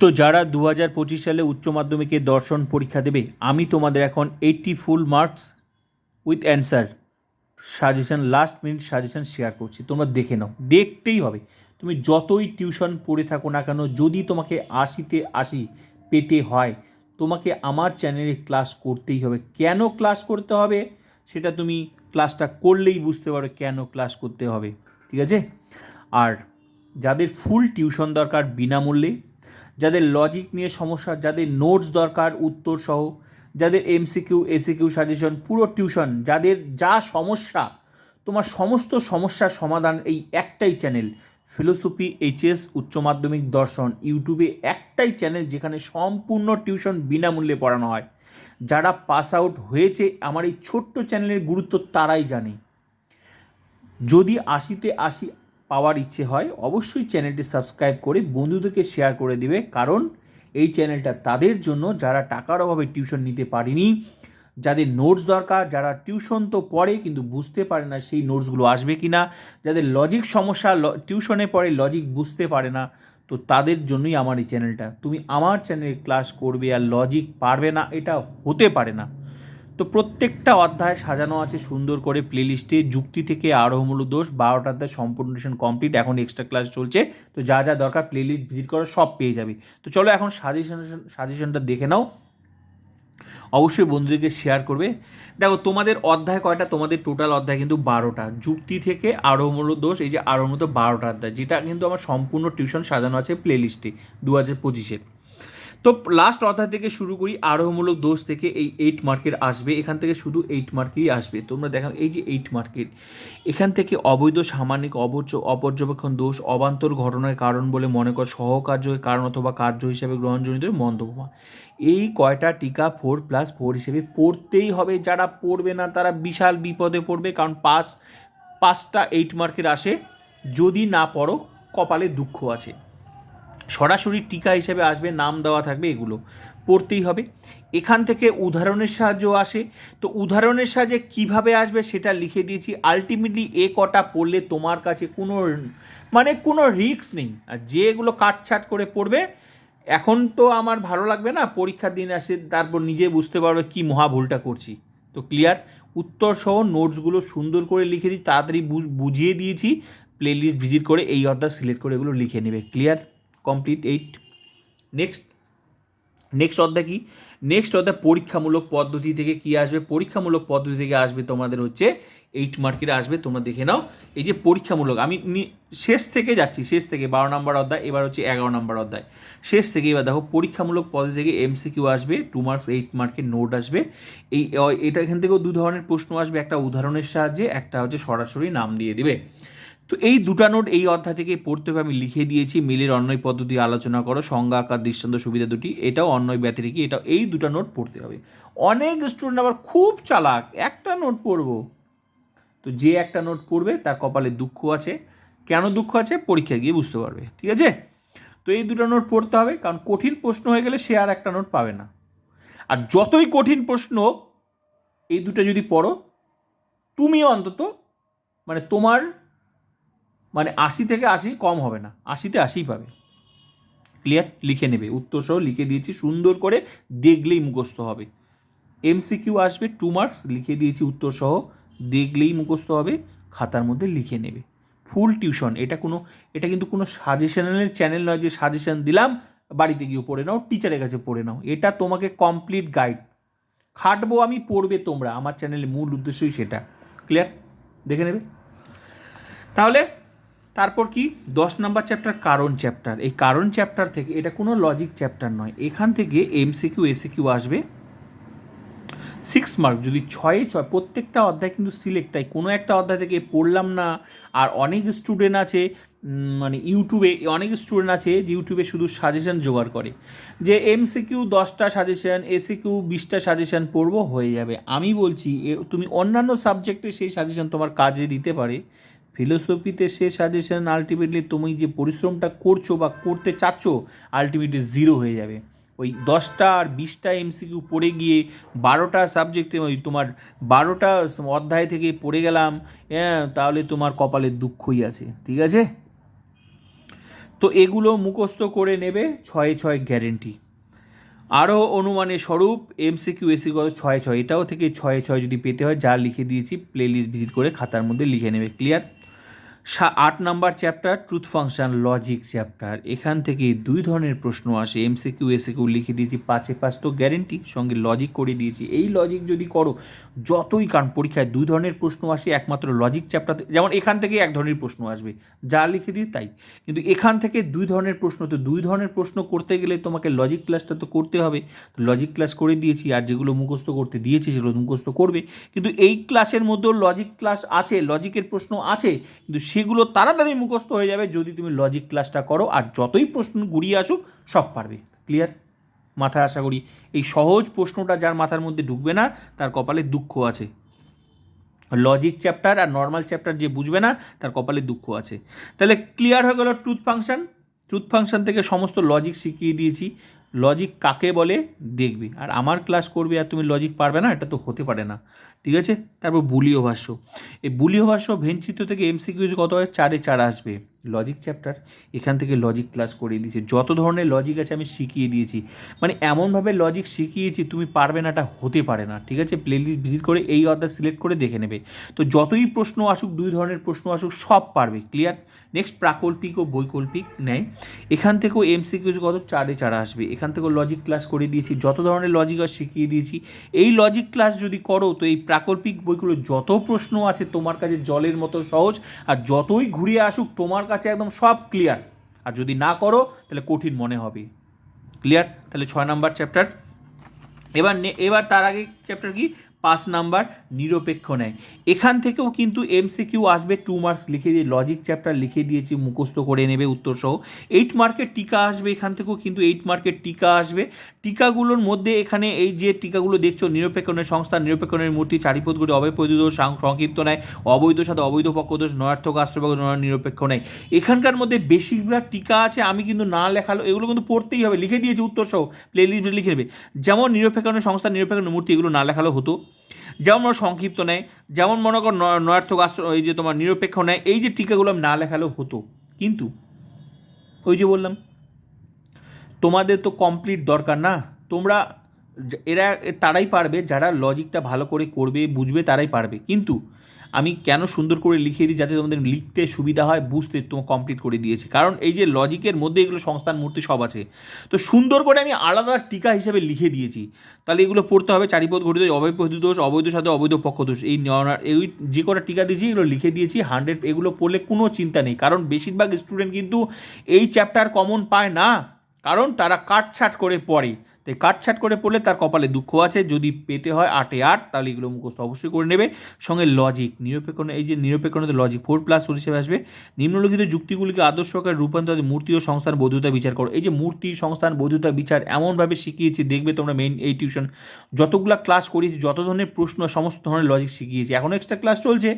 তো যারা দু হাজার পঁচিশ সালে উচ্চ মাধ্যমিকে দর্শন পরীক্ষা দেবে, আমি তোমাদের এখন eighty full marks with answer suggestion last minute suggestion share করছি। তোমরা দেখে নাও, দেখতেই হবে। তুমি যতই টিউশন পড়ে থাকো না কেন, যদি তোমাকে আশিতে আশি পেতে হয়, তোমাকে আমার চ্যানেলে ক্লাস করতেই হবে। কেন ক্লাস করতে হবে? সেটা তুমি ক্লাসটা করলেই বুঝতে পারো কেন ক্লাস করতে হবে। ঠিক আছে? আর যাদের ফুল টিউশন দরকার বিনামূল্যে যাদের লজিক নিয়ে সমস্যা, যাদের নোটস দরকার, উত্তর সহ, যাদের এমসিকিউ এসিকিউ সাজেশন পুরো টিউশন যাদের যা সমস্যা, তোমার সমস্ত সমস্যার সমাধান এই একটাই চ্যানেল ফিলোসফি এইচএস উচ্চ মাধ্যমিক, দর্শন ইউটিউবে একটাই চ্যানেল যেখানে সম্পূর্ণ টিউশন বিনামূল্যে পড়ানো হয়। যারা পাস আউট হয়েছে, আমার এই ছোট্ট চ্যানেলের গুরুত্ব তারাই জানে। যদি আশিতে আশি পাওয়ার ইচ্ছে হয়, অবশ্যই চ্যানেলটি সাবস্ক্রাইব করে বন্ধুদেরকে শেয়ার করে দিবে। কারণ এই চ্যানেলটা তাদের জন্য যারা টাকার অভাবে টিউশন নিতে পারেনি, যাদের নোটস দরকার, যারা টিউশন তো পড়ে কিন্তু বুঝতে পারে না সেই নোটসগুলো আসবে কি না যাদের লজিক সমস্যা টিউশনে পড়ে লজিক বুঝতে পারে না, তো তাদের জন্যই আমার এই চ্যানেলটা। তুমি আমার চ্যানেলে ক্লাস করবে আর লজিক পারবে না, এটা হতে পারে না। তো প্রত্যেকটা অধ্যায় সাজানো আছে সুন্দর করে প্লেলিস্টে যুক্তি থেকে আরোহমূলক দোষ, বারোটা অধ্যায় সম্পূর্ণ টিউশন কমপ্লিট এখন এক্সট্রা ক্লাস চলছে। তো যা যা দরকার প্লেলিস্ট ভিজিট করো, সব পেয়ে যাবে। তো চলো এখন সাজেশন সাজেশনটা দেখে নাও। অবশ্যই বন্ধুদেরকে শেয়ার করবে। দেখো, তোমাদের অধ্যায় কয়টা? তোমাদের টোটাল অধ্যায় কিন্তু বারোটা। যুক্তি থেকে আরোহমূলক দোষ, এই যে আরোহমূলত বারোটা অধ্যায়। যেটা কিন্তু আমার সম্পূর্ণ টিউশন সাজানো আছে প্লেলিস্টে দু হাজার পঁচিশের। তো লাস্ট অধ্যায় থেকে শুরু করি, আরোহমূলক দোষ থেকে এই এইট মার্কের আসবে। এখান থেকে শুধু এইট মার্কেরই আসবে। তোমরা দেখো, এই যে এইট মার্কের এখান থেকে অবৈধ সামাজিক অবচ অপর্যবেক্ষণ দোষ, অবান্তর ঘটনার কারণ বলে মনে কর, সহকার্যের কারণ অথবা কার্য হিসাবে গ্রহণজনিত মন্তব্য। এই কয়টা টিকা ফোর প্লাস ফোর হিসেবে পড়তেই হবে। যারা পড়বে না, তারা বিশাল বিপদে পড়বে, কারণ পাস পাঁচটা এইট মার্কের আসে। যদি না পড়ো, কপালে দুঃখ আছে। সরাসরি টিকা হিসেবে আসবে, নাম দেওয়া থাকবে, এগুলো পড়তেই হবে। এখান থেকে উদাহরণের সাহায্য আসে। তো উদাহরণের সাহায্যে কীভাবে আসবে সেটা লিখে দিয়েছি। আলটিমেটলি এ কটা পড়লে তোমার কাছে কোনো মানে কোনো রিস্ক নেই। আর যেগুলো কাটছাট করে পড়বে, এখন তো আমার ভালো লাগবে না পরীক্ষার দিন আসে, তারপর নিজে বুঝতে পারবে কি মহা ভুলটা করছি। তো ক্লিয়ার উত্তর সহ নোটসগুলো সুন্দর করে লিখে দিই, তাড়াতাড়ি বুঝিয়ে দিয়েছি। প্লেলিস্ট ভিজিট করে এই অর্ডার সিলেক্ট করে এগুলো লিখে নেবে। Clear complete eight next next অধ্যায় কি? নেক্সট অধ্যায় পরীক্ষামূলক পদ্ধতি থেকে কি আসবে? পরীক্ষামূলক পদ্ধতি থেকে আসবে তোমাদের হচ্ছে এইট মার্কের আসবে, তোমরা দেখে নাও। এই যে পরীক্ষামূলক, আমি শেষ থেকে যাচ্ছি, শেষ থেকে বারো নম্বর অধ্যায়, এবার হচ্ছে এগারো নম্বর অধ্যায়। শেষ থেকে এবার দেখো, পরীক্ষামূলক পদ্ধতি থেকে এমসিকিউ আসবে টু মার্কস এইট মার্কের নোট আসবে। এই এটা এখান থেকেও দু ধরনের প্রশ্ন আসবে, একটা উদাহরণের সাহায্যে, একটা হচ্ছে সরাসরি নাম দিয়ে দিবে। তো এই দুটা নোট এই অধ্যায় থেকে পড়তে হবে। আমি লিখে দিয়েছি, মিলের অন্যয় পদ্ধতি আলোচনা করো, সংজ্ঞা, আকার, দৃষ্টান্ত, সুবিধা দুটি। এটাও অন্যয় ব্যতিরিকী এটা এই দুটা নোট পড়তে হবে। অনেক স্টুডেন্ট আবার খুব চালাক, একটা নোট পড়ব। তো যে একটা নোট পড়বে, তার কপালে দুঃখ আছে। কেন দুঃখ আছে? পরীক্ষা গিয়ে বুঝতে পারবে, ঠিক আছে? তো এই দুটো নোট পড়তে হবে, কারণ কঠিন প্রশ্ন হয়ে গেলে সে আর একটা নোট পাবে না। আর যতই কঠিন প্রশ্ন হোক, এই দুটো যদি পড়ো তুমি অন্তত মানে তোমার মানে আশি থেকে আশি কম হবে না, আশিতে আশিই পাবে। ক্লিয়ার লিখে নেবে, উত্তর সহ লিখে দিয়েছি, সুন্দর করে দেখলেই মুখস্থ হবে। এমসিকিউ আসবে টু মার্কস লিখে দিয়েছি উত্তর সহ, দেখলেই মুখস্থ হবে, খাতার মধ্যে লিখে নেবে। ফুল টিউশন এটা কোনো, এটা কিন্তু কোনো সাজেশনের চ্যানেল নয় যে সাজেশন দিলাম, বাড়িতে গিয়ে পড়ে নাও টিচারের কাছে পড়ে নাও। এটা তোমাকে কমপ্লিট গাইড খাটবো আমি, পড়বে তোমরা। আমার চ্যানেলের মূল উদ্দেশ্যই সেটা। ক্লিয়ার দেখে নেবে? তাহলে তারপর কি? দশ নম্বর চ্যাপ্টার কারণ চ্যাপ্টার এই কারণ চ্যাপ্টার থেকে, এটা কোনো লজিক চ্যাপ্টার নয়। এখান থেকে এমসিকিউ এসিকিউ আসবে। সিক্স মার্ক যদি ছয়ে ছয়, প্রত্যেকটা অধ্যায় কিন্তু সিলেক্ট কোনো একটা অধ্যায় থেকে পড়লাম না, আর অনেক স্টুডেন্ট আছে মানে ইউটিউবে অনেক স্টুডেন্ট আছে যে ইউটিউবে শুধু সাজেশন জোগাড় করে। যে এমসিকিউ দশটা সাজেশন এসিকিউ বিশটা সাজেশন পড়ব, হয়ে যাবে। আমি বলছি তুমি অন্যান্য সাবজেক্টে সেই সাজেশন তোমার কাজে দিতে পারে। ফিলোসফিতে সে সাজেশন আলটিমেটলি তুমি যে পরিশ্রমটা করছ বা করতে চাচ্ছ আলটিমেটলি জিরো হয়ে যাবে। ওই দশটা আর বিশটা এমসিকিউ পড়ে গিয়ে বারোটা সাবজেক্টে ওই তোমার বারোটা অধ্যায় থেকে পড়ে গেলাম হ্যাঁ তাহলে তোমার কপালে দুঃখই আছে, ঠিক আছে? তো এগুলো মুখস্থ করে নেবে ছয়ে ছয় গ্যারেন্টি আরও অনুমানের স্বরূপ এমসিকিউ এসি কত? ছয় ছয়। এটাও থেকে ছয়ে ছয় যদি পেতে হয়, যা লিখে দিয়েছি প্লে লিস্ট ভিজিট করে খাতার মধ্যে লিখে নেবে ক্লিয়ার আট number chapter truth function logic chapter এখান থেকে দুই ধরনের প্রশ্ন আসে। এমসিকিউ এসিকিউ লিখে দিয়েছি, পাঁচে পাঁচ তো গ্যারেন্টি সঙ্গে লজিক করে দিয়েছি। এই লজিক যদি করো, যতই কারণ পরীক্ষায় দুই ধরনের প্রশ্ন আসে, একমাত্র লজিক চ্যাপ্টার যেমন এখান থেকে এক ধরনের প্রশ্ন আসবে। যা লিখে দিই তাই। কিন্তু এখান থেকে দুই ধরনের প্রশ্ন, তো দুই ধরনের প্রশ্ন করতে গেলে তোমাকে লজিক ক্লাসটা তো করতে হবে। তো লজিক ক্লাস করে দিয়েছি, আর যেগুলো মুখস্থ করতে দিয়েছি, সেগুলো মুখস্থ করবে। কিন্তু এই ক্লাসের মধ্যেও লজিক ক্লাস আছে লজিকের প্রশ্ন আছে, কিন্তু সেগুলো তাড়াতাড়ি মুখস্থ হয়ে যাবে যদি তুমি লজিক ক্লাসটা করো, আর যতই প্রশ্ন ঘুরিয়ে আসুক, সব পারবে। ক্লিয়ার মাথায় আশা করি। এই সহজ প্রশ্নটা যার মাথার মধ্যে ঢুকবে না, তার কপালে দুঃখ আছে। লজিক চ্যাপ্টার আর নর্মাল চ্যাপ্টার যে বুঝবে না, তার কপালে দুঃখ আছে। তাহলে ক্লিয়ার হয়ে গেল ট্রুথ ফাংশন ট্রুথ ফাংশন থেকে সমস্ত লজিক শিখিয়ে দিয়েছি। লজিক কাকে বলে? দেখবে। আর আমার ক্লাস করবে আর তুমি লজিক পারবে না, এটা তো হতে পারে না। ঠিক আছে? তারপর বুলীয় ভাষ্য। এই বুলীয় ভাষ্য ভেঞ্চিত থেকে এমসিকিউ কত হয়? চারে চার আসবে। লজিক চ্যাপ্টার এখান থেকে লজিক ক্লাস করিয়ে দিয়েছি। যত ধরনের লজিক আছে, আমি শিখিয়ে দিয়েছি। মানে এমনভাবে লজিক শিখিয়েছি, তুমি পারবে না, এটা হতে পারে না। ঠিক আছে? প্লেলিস্ট ভিজিট করে এই অর্ডার সিলেক্ট করে দেখে নেবে। তো যতই প্রশ্ন আসুক, দুই ধরনের প্রশ্ন আসুক, সব পারবে। ক্লিয়ার নেক্সট প্রাকল্পিক ও বৈকল্পিক নেয় এখান থেকেও এমসিকিউ কত? চারে চারা আসবে। এখান থেকেও লজিক ক্লাস করে দিয়েছি। যত ধরনের লজিক আর শিখিয়ে দিয়েছি। এই লজিক ক্লাস যদি করো, তো এই প্রাকল্পিক বইগুলো যত প্রশ্ন আছে তোমার কাছে জলের মতো সহজ, আর যতই ঘুরিয়ে আসুক, তোমার কাছে একদম সব ক্লিয়ার আর যদি না করো, তাহলে কঠিন মনে হবে। ক্লিয়ার তাহলে ছয় নাম্বার চ্যাপ্টার এবার এবার তার আগে চ্যাপ্টার কি? পাঁচ নাম্বার নিরপেক্ষ নেয় এখান থেকেও কিন্তু এমসিকিউ আসবে টু মার্কস লিখে দিয়ে লজিক চ্যাপ্টার লিখে দিয়েছি, মুখস্থ করে নেবে উত্তর সহ এইট মার্কের টিকা আসবে এখান থেকেও কিন্তু এইট মার্কের টিকা আসবে। টিকাগুলোর মধ্যে এখানে এই যে টিকাগুলো দেখছ নিরপেক্ষণের সংস্থা নিরপেক্ষণের মূর্তি চারিপদগুলি অবৈধ সংক্ষিপ্ত নেয় অবৈধ সাথে অবৈধ পক্ষ দোষ, নয়ার্থক আশ্রয় নিরপেক্ষ নেয় এখানকার মধ্যে বেশিরভাগ টিকা আছে, আমি কিন্তু না লেখালো এগুলো কিন্তু পড়তেই হবে, লিখে দিয়েছি উত্তর সহ প্লে লিস্ট লিখে নেবে। যেমন নিরপেক্ষণের সংস্থা নিরপেক্ষণের মূর্তি, এগুলো না লেখালো হতো। যেমন মনে সংক্ষিপ্ত নেয়, যেমন মনে কর নয়ার্থক আশ্রয় এই যে তোমার নিরপেক্ষ নেয়, এই যে টিকাগুলো না লেখালেও হতো। কিন্তু, ওই যে বললাম, তোমাদের তো কমপ্লিট দরকার না। তোমরা এরা তারাই পারবে, যারা লজিকটা ভালো করে করবে, বুঝবে, তারাই পারবে। কিন্তু আমি কেন সুন্দর করে লিখে দিই যাতে তোমাদের লিখতে সুবিধা হয়, বুঝতে তোমার কমপ্লিট করে দিয়েছি। কারণ এই যে লজিকের মধ্যে এগুলো সংস্থান মূর্তি সব আছে। তো সুন্দর করে আমি আলাদা টিকা হিসেবে লিখে দিয়েছি। তাহলে এগুলো পড়তে হবে চারিপদ ঘটিত, অবৈধ দোষ, অবৈধ সাথে অবৈধ পক্ষ দোষ। এই এই যে কটা টিকা দিয়েছি, এগুলো লিখে দিয়েছি হান্ড্রেড এগুলো পড়লে কোনো চিন্তা নেই। কারণ বেশিরভাগ স্টুডেন্ট কিন্তু এই চ্যাপ্টার কমন পায় না। কারণ তারা কাটছাট করে পড়ে। তাই কাটছাট করে পড়লে তার কপালে দুঃখ আছে। যদি পেতে হয় আটে আট, তাহলে এগুলো মুখস্থ অবশ্যই করে নেবে। সঙ্গে লজিক নিরপেক্ষ এই যে নিরপেক্ষণতে লজিক ফোর প্লাস ফোর হিসেবে আসবে। নিম্নলিখিত যুক্তিগুলিকে আদর্শ আকারে রূপান্তর মূর্তি ও সংস্থান বৈধতা বিচার করো। এই যে মূর্তি, সংস্থান, বৈধতা বিচার এমনভাবে শিখিয়েছি, দেখবে তোমরা মেইন এই টিউশন যতগুলা ক্লাস করিয়েছি, যত ধরনের প্রশ্ন, সমস্ত ধরনের লজিক শিখিয়েছি। এখন এক্সট্রা ক্লাস চলছে।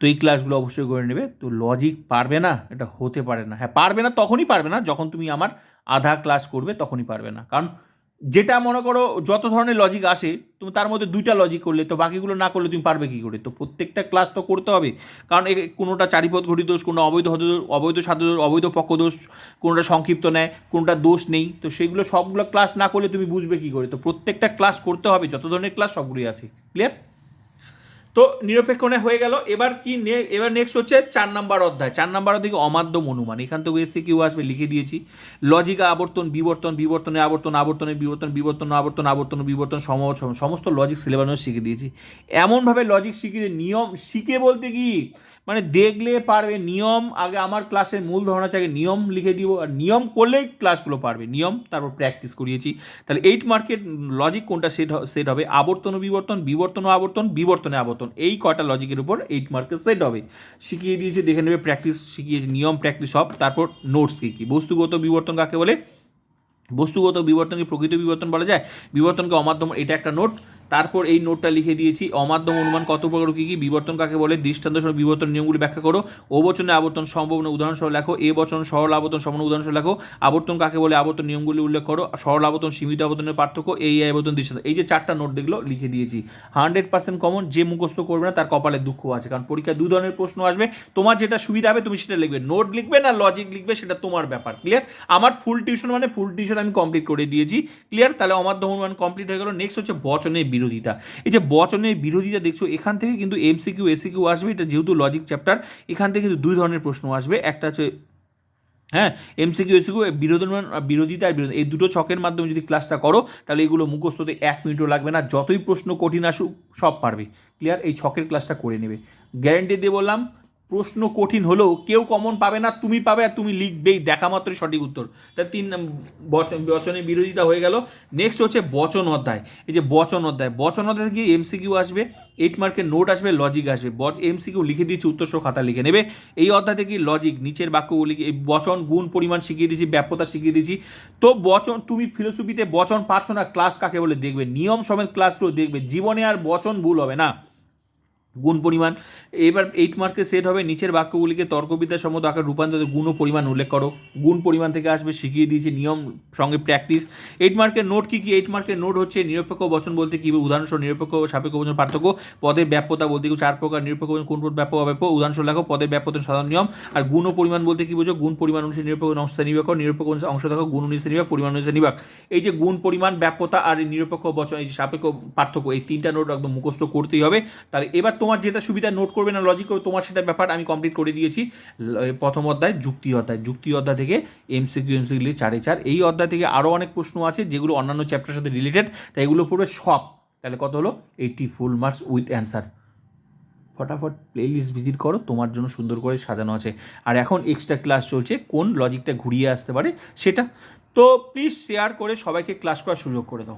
তো এই ক্লাসগুলো অবশ্যই করে নেবে। তো লজিক পারবে না এটা হতে পারে না। হ্যাঁ পারবে না তখনই পারবে না যখন তুমি আমার আধা ক্লাস করবে তখনই পারবে না। কারণ যেটা মনে করো যত ধরনের লজিক আসে তুমি তার মধ্যে দুইটা লজিক করলে তো বাকিগুলো না করলে তুমি পারবে কী করে? তো প্রত্যেকটা ক্লাস তো করতে হবে। কারণ কোনোটা চারিপদ ঘটি দোষ কোনো অবৈধ দোষ, অবৈধ সাধু দোষ অবৈধ পক্ষ দোষ কোনোটা সংক্ষিপ্ত নেয় কোনোটা দোষ নেই। তো সেগুলো সবগুলো ক্লাস না করলে তুমি বুঝবে কী করে? তো প্রত্যেকটা ক্লাস করতে হবে যত ধরনের ক্লাস সবগুলোই আছে। ক্লিয়ার তো নিরপেক্ষণে হয়ে গেল। এবার কি এবার নেক্সট হচ্ছে চার নাম্বার অধ্যায়। চার নাম্বার অধ্যায় অমাধ্যম অনুমান এখান থেকে এসে কিউ আসবে, লিখে দিয়েছি। লজিকা আবর্তন, বিবর্তন, বিবর্তনে আবর্তন, আবর্তনে বিবর্তন বিবর্তন, আবর্তন আবর্তন, বিবর্তন সম- সম- সমস্ত লজিক সিলেবাস শিখে দিয়েছি। এমনভাবে লজিক শিখিয়ে নিয়ম, শিখে বলতে কি? মানে দেখলে পারবে, নিয়ম, আগে আমার ক্লাসের মূল ধারণা আগে নিয়ম লিখে দিব, আর নিয়ম করলেই ক্লাসগুলো পারবে। নিয়ম, তারপর প্র্যাকটিস করিয়েছি। তাহলে এইট মার্কেট লজিক কোনটা সেট সেট হবে? আবর্তন বিবর্তন বিবর্তন আবর্তন, বিবর্তনে আবর্তন। এই কটা লজিকের উপর এইট মার্কের সেট হবে। শিখিয়ে দিয়েছে, দেখে নেবে প্র্যাকটিস শিখিয়েছে নিয়ম প্র্যাকটিস সব। তারপর নোটস কী কী? বস্তুগত বিবর্তন কাকে বলে? বস্তুগত বিবর্তনকে প্রকৃত বিবর্তন বলা যায়। বিবর্তনকে অমাধ্যম, এটা একটা নোট তারপর এই নোটটা লিখে দিয়েছি, অমাধ্যম অনুমান কত প্রকার কী কী, বিবর্তন কাকে বলে, দৃষ্টান্ত সহ বিবর্তন নিয়মগুলি ব্যাখ্যা করো, ও বচনে আবর্তন সম্ভব উদাহরণ সহ লেখো, এ বচন সরল আবর্তন সমান উদাহরণ সহ লেখো, আবর্তন কাকে বলে, আবর্তন নিয়মগুলি উল্লেখ করো, সরল আবর্তন, সীমিত আবর্তনের পার্থক্য এই আবর্তন, দৃষ্টান্ত, এই যে চারটা নোট দেখল, লিখে দিয়েছি। হান্ড্রেড পার্সেন্ট কমন যে মুখস্থ করবে না, তার কপালে দুঃখ আছে, কারণ পরীক্ষায় দু ধরনের প্রশ্ন আসবে, তোমার যেটা সুবিধা হবে, তুমি সেটা লিখবে নোট লিখবে না লজিক লিখবে, সেটা তোমার ব্যাপার ক্লিয়ার আমার ফুল টিউশন মানে ফুল টিউশন আমি কমপ্লিট করে দিয়েছি ক্লিয়ার তাহলে আমার অনুমান কমপ্লিট হয়ে গেল নেক্সট হচ্ছে বচনের বিরোধিতা। এই যে বচনের বিরোধিতা দেখছ, এখান থেকে কিন্তু এমসিকিউ এসিকিউ আসবে, এটা যেহেতু লজিক চ্যাপ্টার এখান থেকে কিন্তু দুই ধরনের প্রশ্ন আসবে। একটা হচ্ছে হ্যাঁ এমসিকিউ এসিকিউ বিরোধন, বিরোধিতা আর বিরোধী এই দুটো ছকের মাধ্যমে যদি ক্লাসটা করো, তাহলে এগুলো মুখস্থতে এক মিনিটও লাগবে না। যতই প্রশ্ন কঠিন আসুক, সব পারবে। ক্লিয়ার এই ছকের ক্লাসটা করে নেবে। গ্যারেন্টি দিয়ে বললাম প্রশ্ন কঠিন হলেও কেউ কমন পাবে না, তুমি পাবে আর তুমি লিখবেই। দেখা মাত্রই সঠিক উত্তর। তা তিন বচন, বচনের বিরোধিতা হয়ে গেল। নেক্সট হচ্ছে বচন অধ্যায়। এই যে বচন অধ্যায় বচন অধ্যায় থেকে এমসিকিউ আসবে এইট মার্কের নোট আসবে লজিক আসবে। এমসিকিউ লিখে দিয়েছি, উত্তর সহ খাতা লিখে নেবে। এই অধ্যায় থেকে লজিক নিচের বাক্যগুলি বচন, গুণ, পরিমাণ শিখিয়ে দিয়েছি, ব্যাপ্যতা শিখিয়ে দিয়েছি। তো বচন, তুমি ফিলোসফিতে বচন পারছ না ক্লাস কাকে বলে দেখবে? নিয়ম সমেত ক্লাসগুলো দেখবে। জীবনে আর বচন ভুল হবে না। গুণ পরিমাণ। এবার এইট মার্কে সেট হবে, নিচের বাক্যগুলিকে তর্কবিদ্যা সম্মত আকার রূপান্তর গুণ ও পরিমাণ উল্লেখ করো। গুণ পরিমাণ থেকে আসবে, শিখিয়ে দিয়েছি নিয়ম, সঙ্গে প্র্যাকটিস এইট মার্কের নোট কী কী? এইট মার্কের নোট হচ্ছে নিরপেক্ষ বচন বলতে কী? উদাহরণস্বরূপ নিরপেক্ষ সাপেক্ষ বচন পার্থক্য পদের ব্যাপ্যতা বলতে কি? চার প্রকার নিরপেক্ষ বচন, কোন ব্যাপক অব্যাপ্য উদাহরণস্বরূপ লেখো পদের ব্যাপ্যতা সাধারণ নিয়ম, আর গুণ ও পরিমাণ বলতে কী বোঝো? গুণ পরিমাণ অনুসারে নিরপেক্ষ অংশ নিবেক নিরপেক্ষ অংশ দেখো, গুণ অনুসারে নিবাক পরিমাণ অনুসারে নিবাক এই যে গুণ পরিমাণ, ব্যাপ্যতা আর নিরপেক্ষ বচন, এই যে সাপেক্ষ পার্থক্য, এই তিনটা নোট একদম মুখস্থ করতেই হবে। তাহলে এবার তোমার যেটা সুবিধা নোট করবে না লজিক করবে, তোমার সেটা ব্যাপার আমি কমপ্লিট করে দিয়েছি। প্রথম অধ্যায় যুক্তি অধ্যায়। যুক্তি অধ্যায় থেকে এমসিকিউ এমসিকিউ চারে চার। এই অধ্যায় থেকে আরও অনেক প্রশ্ন আছে, যেগুলো অন্যান্য চ্যাপ্টারের সাথে রিলেটেড তাই এগুলো পড়বে সব। তাহলে কত হলো? Eighty full marks with answer ফটাফট প্লেলিস্ট ভিজিট করো, তোমার জন্য সুন্দর করে সাজানো আছে। আর এখন এক্সট্রা ক্লাস চলছে, কোন লজিকটা ঘুরিয়ে আসতে পারে সেটা। তো প্লিজ শেয়ার করে সবাইকে ক্লাস করার সুযোগ করে দাও।